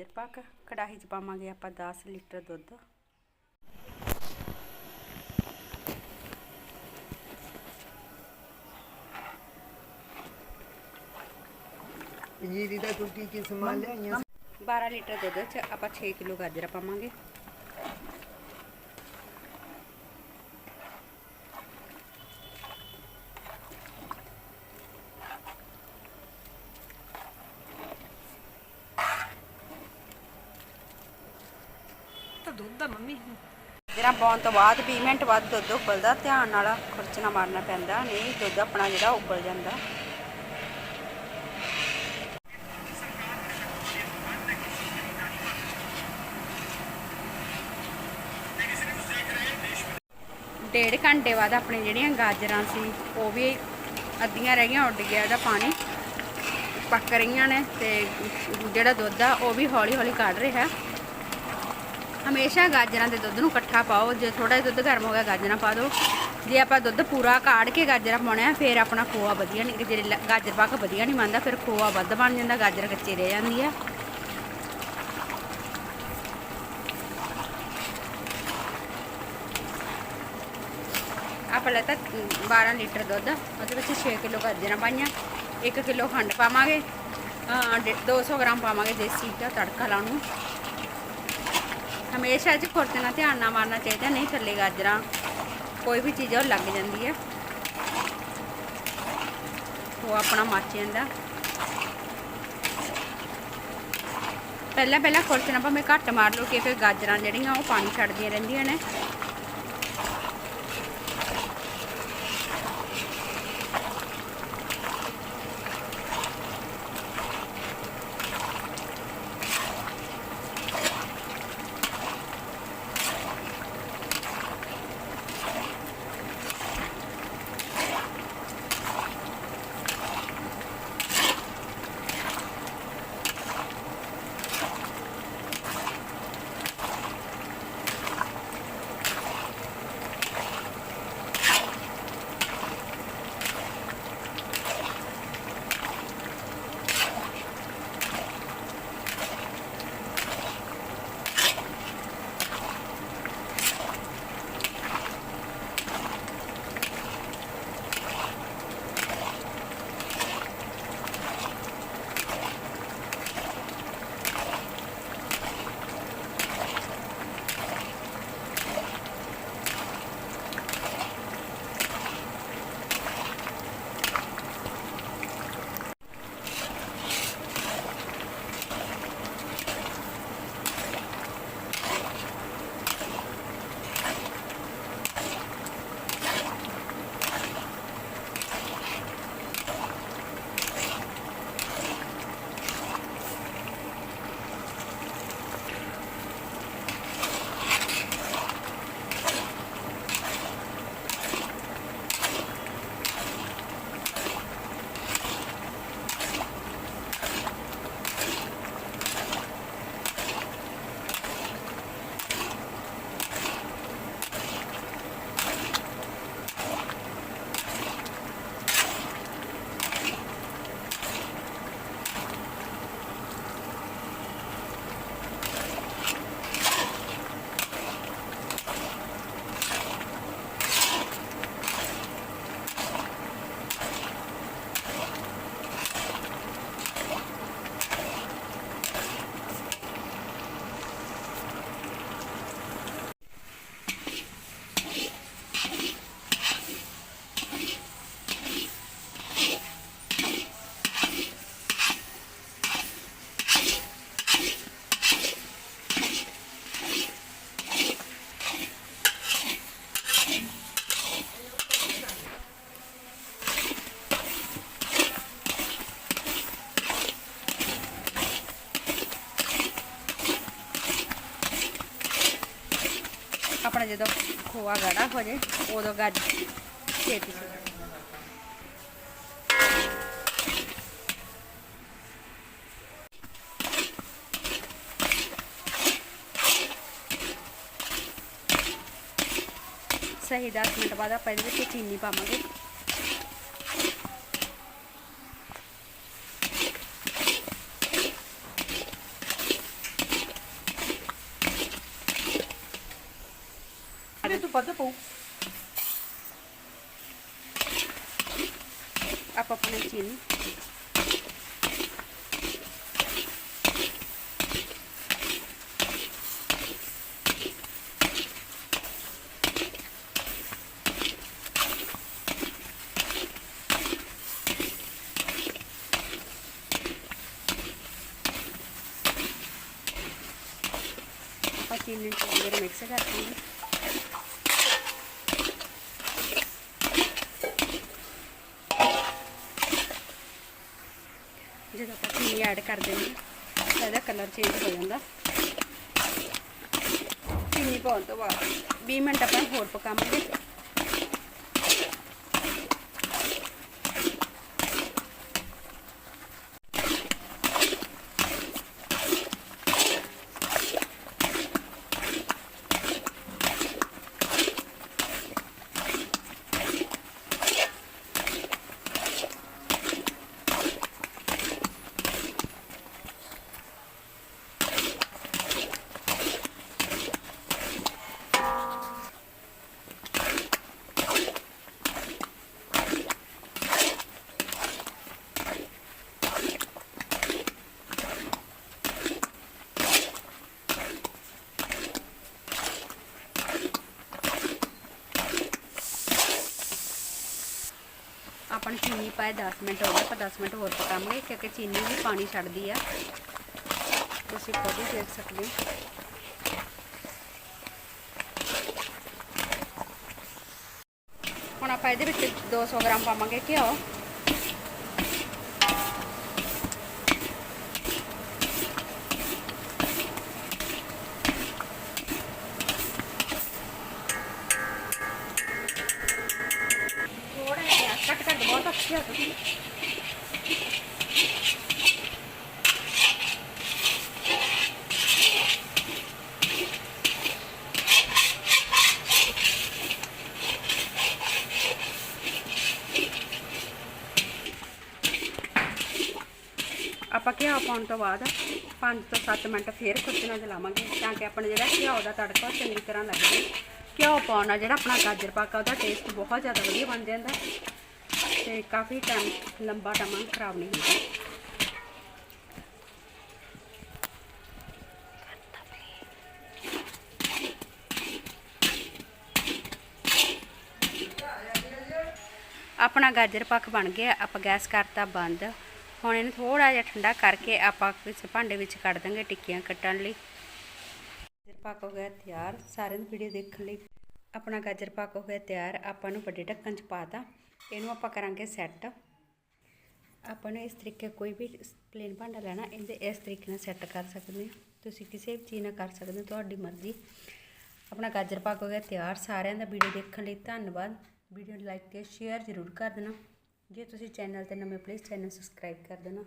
ਗਾਜਰ ਪਾਕ ਕੜਾਹੀ 'ਚ ਪਾਵਾਂਗੇ ਆਪਾਂ 10 ਲੀਟਰ ਦੁੱਧ। ਪੰਜੀਰੀ ਦਾ ਤੂੰ ਕੀ ਕੀ ਸਮਾਨ ਲਿਆਈਆਂ 12 ਲੀਟਰ ਦੁੱਧ 'ਚ ਆਪਾਂ 6 ਕਿਲੋ ਗਾਜਰਾਂ ਪਾਵਾਂਗੇ। ਦੁੱਧ ਆ ਮੰਮੀ। ਜਿਹੜਾ ਪਾਉਣ ਤੋਂ ਬਾਅਦ 20 ਮਿੰਟ ਬਾਅਦ ਦੁੱਧ ਉਬਲਦਾ ਧਿਆਨ ਨਾਲ ਖੁਰਚਣਾ ਮਾਰਨਾ ਪੈਂਦਾ ਨਹੀਂ ਦੁੱਧ ਆਪਣਾ ਜਿਹੜਾ ਉਬਲ ਜਾਂਦਾ। ਡੇਢ ਘੰਟੇ ਬਾਅਦ ਆਪਣੇ ਜਿਹੜੀਆਂ ਗਾਜਰਾਂ ਸੀ ਉਹ ਵੀ ਅੱਧੀਆਂ ਰਹਿ ਗਈਆਂ ਉੱਡ ਗਿਆ ਉਹਦਾ ਪਾਣੀ। ਪੱਕ ਰਹੀਆਂ ਨੇ ਤੇ ਜਿਹੜਾ ਦੁੱਧ ਆ ਉਹ ਵੀ ਹੌਲੀ ਹੌਲੀ ਕੱਢ ਰਿਹਾ। ਹਮੇਸ਼ਾ ਗਾਜਰਾਂ ਦੇ ਦੁੱਧ ਨੂੰ ਇਕੱਠਾ ਪਾਓ। ਜੇ ਥੋੜਾ ਜਿਹਾ ਦੁੱਧ ਗਰਮ ਹੋ ਗਿਆ, ਗਾਜਰਾਂ ਪਾ ਦਿਓ। ਜੇ ਆਪਾਂ ਦੁੱਧ ਪੂਰਾ ਕਾੜ ਕੇ ਗਾਜਰਾਂ ਪਾਉਣਾ ਆ ਫਿਰ ਆਪਣਾ ਖੋਆ ਵਧੀਆ ਨਹੀਂ ਜੇ ਲ- ਗਾਜਰ ਪਾਕ ਵਧੀਆ ਨਹੀਂ ਬਣਦਾ, ਫਿਰ ਖੋਆ ਵੱਧ ਬਣ ਜਾਂਦਾ, ਗਾਜਰ ਕੱਚੀ ਰਹਿ ਜਾਂਦੀ ਹੈ। ਆਪਾਂ ਲੈਤਾ 12 ਲੀਟਰ ਦੁੱਧ, ਉਹਦੇ ਵਿੱਚ 6 ਕਿਲੋ ਗਾਜਰਾਂ ਪਾਈਆਂ 1 ਕਿਲੋ ਖੰਡ ਪਾਵਾਂਗੇ। ਅਹ ਡੇ- 200 ਗ੍ਰਾਮ ਪਾਵਾਂਗੇ ਦੇਸੀ ਦਾ ਤੜਕਾ ਲਾਉਣ ਨੂੰ। ਹਮੇਸ਼ਾ ਇਹ 'ਚ ਖੁਰਚਣਾ ਨਾਲ ਧਿਆਨ ਨਾਲ ਮਾਰਨਾ ਚਾਹੀਦਾ, ਨਹੀਂ ਥੱਲੇ ਗਾਜਰਾਂ, ਕੋਈ ਵੀ ਚੀਜ਼ ਉਹ ਲੱਗ ਜਾਂਦੀ ਹੈ। ਉਹ ਆਪਣਾ ਮੱਚ ਜਾਂਦਾ। ਪਹਿਲਾਂ ਪਹਿਲਾਂ ਖੁਰਚਣਾ ਭਾਵੇਂ ਘੱਟ ਮਾਰ ਲਓ ਕਿ ਫਿਰ ਗਾਜਰਾਂ ਜਿਹੜੀਆਂ ਉਹ ਪਾਣੀ ਛੱਡਦੀਆਂ ਰਹਿੰਦੀਆਂ ਨੇ। ਆਪਣਾ ਜਦੋਂ ਖੋਆ ਗਾੜਾ ਹੋ ਜੇ ਉਦੋਂ ਗੱਜ ਛੇਤੀ ਛੇਤੀ ਸਹੀ 10 ਮਿੰਟ ਬਾਅਦ ਆਪਾਂ ਇਹਦੇ ਵਿੱਚ ਚੀਨੀ ਪਾਵਾਂਗੇ ਵੱਧ ਪਊ ਆਪਾਂ ਪਾਣੀ ਚੀਨੀ। ਆਪਾਂ ਚੀਨੀ ਨੂੰ ਚੰਗੀ ਤਰ੍ਹਾਂ ਮਿਕਸ ਕਰ ਦਾਂਗੇ ਜਦੋਂ ਆਪਾਂ ਚੀਨੀ ਐਡ ਕਰ ਦੇਣੀ ਤਾਂ ਇਹਦਾ ਕਲਰ ਚੇਂਜ ਹੋ ਜਾਂਦਾ। ਚੀਨੀ ਪਾਉਣ ਤੋਂ ਬਾਅਦ। 20 ਮਿੰਟ ਆਪਾਂ ਹੋਰ ਪਕਾਵਾਂਗੇ। ਆਪਾਂ ਚੀਨੀ ਪਾਏ 10 ਮਿੰਟ ਹੋ ਗਏ, ਆਪਾਂ 10 ਮਿੰਟ ਹੋਰ ਪਕਾਵਾਂਗੇ। ਕਿਉਂਕਿ ਚੀਨੀ ਵੀ ਪਾਣੀ ਛੱਡਦੀ ਆ। ਤੁਸੀਂ ਖੁਦ ਹੀ ਦੇਖ ਸਕਦੇ ਹੋ। ਹੁਣ ਆਪਾਂ ਇਹਦੇ ਵਿੱਚ 200 ਗ੍ਰਾਮ ਪਾਵਾਂਗੇ ਘਿਓ ਥੋੜਾ ਜਿਹਾ ਕੱਟ ਕੱਟ ਬਹੁਤ ਅੱਛੀ ਆ ਤੁਸੀਂ ਆਪਾਂ ਘਿਓ ਪਾਉਣ ਤੋਂ ਬਾਅਦ 5 ਤੋਂ 7 ਮਿੰਟ ਫੇਰ ਖੁਰਚਣਾ ਜਲਾਵਾਂਗੇ ਤਾਂ ਕਿ ਆਪਣਾ ਜਿਹੜਾ ਘਿਓ ਦਾ ਤੜਕਾ ਚੰਗੀ ਤਰ੍ਹਾਂ ਲੱਗ ਜਾਵੇ। ਘਿਓ ਪਾਉਣ ਨਾਲ ਜਿਹੜਾ ਆਪਣਾ ਗਾਜਰ ਪਾਕਾ, ਉਹਦਾ ਟੇਸਟ ਬਹੁਤ ਜ਼ਿਆਦਾ ਵਧੀਆ ਬਣ ਜਾਂਦਾ ਤੇ ਕਾਫੀ ਟਾਈਮ ਲੰਬਾ ਟਾਈਮ ਖਰਾਬ ਨਹੀਂ ਹੁੰਦਾ। ਆਪਣਾ ਗਾਜਰ ਪੱਖ ਬਣ ਗਿਆ, ਆਪਾਂ ਗੈਸ ਕਰਤਾ ਬੰਦ। ਹੁਣ ਇਹਨੂੰ ਥੋੜਾ ਜਿਹਾ ਠੰਡਾ ਕਰਕੇ ਆਪਾਂ ਕਿਸੇ ਭਾਂਡੇ ਵਿੱਚ ਕੱਢ ਦਾਂਗੇ ਟਿੱਕੀਆਂ ਕੱਟਣ ਲਈ। ਗਾਜਰ ਪਾਕ ਹੋ ਗਿਆ ਤਿਆਰ, ਸਾਰਿਆਂ ਨੂੰ ਵੀਡੀਓ ਦੇਖਣ ਲਈ। ਆਪਣਾ ਗਾਜਰ ਪਾਕ ਹੋ ਗਿਆ ਤਿਆਰ, ਆਪਾਂ ਨੂੰ ਵੱਡੇ ਢੱਕਣ 'ਚ ਪਾਤਾ ਇਹਨੂੰ ਆਪਾਂ ਕਰਾਂਗੇ ਸੈੱਟ। ਆਪਾਂ ਨੂੰ ਇਸ ਤਰੀਕੇ ਕੋਈ ਵੀ ਪਲੇਨ ਭਾਂਡਾ ਲੈਣਾ, ਇਹਦੇ ਇਸ ਤਰੀਕੇ ਨਾਲ ਸੈੱਟ ਕਰ ਸਕਦੇ ਹੋ। ਤੁਸੀਂ ਕਿਸੇ ਵੀ ਚੀਜ਼ ਨਾਲ ਕਰ ਸਕਦੇ ਹੋ, ਤੁਹਾਡੀ ਮਰਜ਼ੀ। ਆਪਣਾ ਗਾਜਰ ਪਾਕ ਹੋ ਗਿਆ ਤਿਆਰ, ਸਾਰਿਆਂ ਦਾ ਵੀਡੀਓ ਦੇਖਣ ਲਈ ਧੰਨਵਾਦ। ਵੀਡੀਓ ਨੂੰ ਲਾਈਕ ਤੇ ਸ਼ੇਅਰ ਜ਼ਰੂਰ ਕਰ ਦੇਣਾ। ਜੇ ਤੁਸੀਂ ਚੈਨਲ ਤੇ ਨਵੇਂ ਪਲੀਜ਼ ਚੈਨਲ ਸਬਸਕ੍ਰਾਈਬ ਕਰ ਦੇਣਾ।